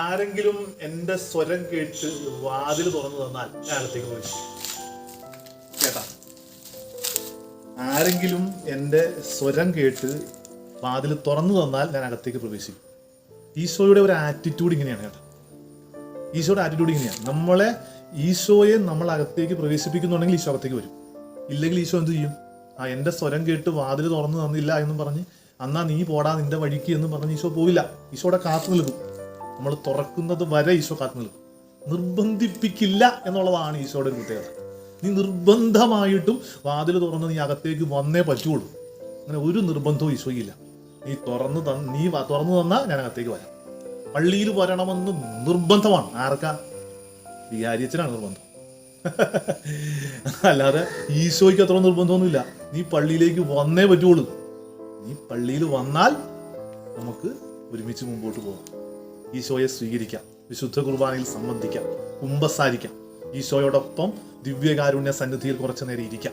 ആരെങ്കിലും എന്റെ സ്വരം കേട്ട് വാതിൽ തുറന്നു തന്നാൽ ഞാൻ പോയി കേട്ടാ. ആരെങ്കിലും എന്റെ സ്വരം കേട്ട് വാതിൽ തുറന്നു തന്നാൽ ഞാൻ അകത്തേക്ക് പ്രവേശിക്കും. ഈശോയുടെ ഒരു ആറ്റിറ്റ്യൂഡ് ഇങ്ങനെയാണ് കേട്ടോ. ഈശോയുടെ ആറ്റിറ്റ്യൂഡ് ഇങ്ങനെയാണ്. നമ്മളെ ഈശോയെ നമ്മൾ അകത്തേക്ക് പ്രവേശിപ്പിക്കുന്നുണ്ടെങ്കിൽ ഈശോ അകത്തേക്ക് വരും. ഇല്ലെങ്കിൽ ഈശോ എന്ത് ചെയ്യും? ആ എന്റെ സ്വരം കേട്ട് വാതിൽ തുറന്നു തന്നില്ല എന്നും പറഞ്ഞ് അന്നാ നീ പോടാ നിന്റെ വഴിക്ക് എന്ന് പറഞ്ഞ് ഈശോ പോവില്ല. ഈശോടെ കാത്തു നിൽക്കും. നമ്മൾ തുറക്കുന്നത് വരെ ഈശോ കാത്തു നിൽക്കും നിർബന്ധിപ്പിക്കില്ല എന്നുള്ളതാണ് ഈശോയുടെ ഒരു പ്രത്യേകത. നീ നിർബന്ധമായിട്ടും വാതിൽ തുറന്ന് നീ അകത്തേക്ക് വന്നേ പറ്റുള്ളൂ. അങ്ങനെ ഒരു നിർബന്ധവും ഈശോയില്ല നീ തുറന്ന് തന്ന നീ തുറന്നു തന്നാൽ ഞാൻ അകത്തേക്ക് വരാം. പള്ളിയിൽ വരണമെന്ന് നിർബന്ധമാണ്. ആർക്കാ? വികാരിയച്ചനാണ് നിർബന്ധം. അല്ലാതെ ഈശോയ്ക്ക് അത്ര നിർബന്ധമൊന്നുമില്ല. നീ പള്ളിയിലേക്ക് വന്നേ പറ്റുള്ളൂ. നീ പള്ളിയിൽ വന്നാൽ നമുക്ക് ഒരുമിച്ച് മുമ്പോട്ട് പോകാം. ഈശോയെ സ്വീകരിക്കാം. വിശുദ്ധ കുർബാനയിൽ സംബന്ധിക്കാം. കുമ്പസാരിക്കാം. ഈശോയോടൊപ്പം ദിവ്യകാരുണ്യ സന്നിധിയിൽ കുറച്ചു നേരം ഇരിക്കാം.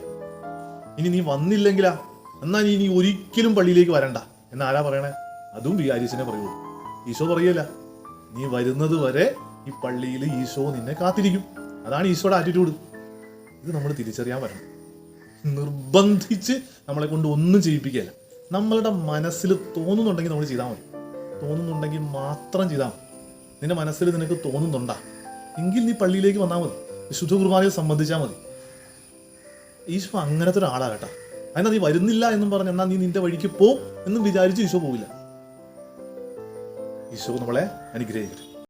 ഇനി നീ വന്നില്ലെങ്കിലാ. എന്നാ നീ ഇനി ഒരിക്കലും പള്ളിയിലേക്ക് വരണ്ട. എന്ന് പറയണേ? അതും വികാരിച്ചനെ പറയുള്ളൂ. ഈശോ പറയല്ല. നീ വരുന്നത് വരെ ഈ പള്ളിയിൽ ഈശോ നിന്നെ കാത്തിരിക്കും. അതാണ് ഈശോയുടെ ആറ്റിറ്റ്യൂഡ് ഇത് നമ്മൾ തിരിച്ചറിയാൻ വരണം. നിർബന്ധിച്ച് നമ്മളെ കൊണ്ട് ഒന്നും ചെയ്യിപ്പിക്കുകയല്ല. നമ്മളുടെ മനസ്സിൽ തോന്നുന്നുണ്ടെങ്കിൽ നമ്മൾ ചെയ്താൽ മതി. തോന്നുന്നുണ്ടെങ്കിൽ മാത്രം ചെയ്താൽ മതി. നിന്റെ മനസ്സിൽ നിനക്ക് തോന്നുന്നുണ്ടാ. എങ്കിൽ നീ പള്ളിയിലേക്ക് വന്നാൽ മതി. വിശുദ്ധ കുർബാനയെ സംബന്ധിച്ചാൽ മതി. ഈശോ അങ്ങനത്തെ ഒരാളാ കേട്ടോ അതിനാ നീ വരുന്നില്ല എന്നും പറഞ്ഞ് എന്നാ നീ നിന്റെ വഴിക്ക് പോ എന്നും വിചാരിച്ച് ഈശോ പോവില്ല. ഈശോ നമ്മളെ അനുഗ്രഹിക്കട്ടെ.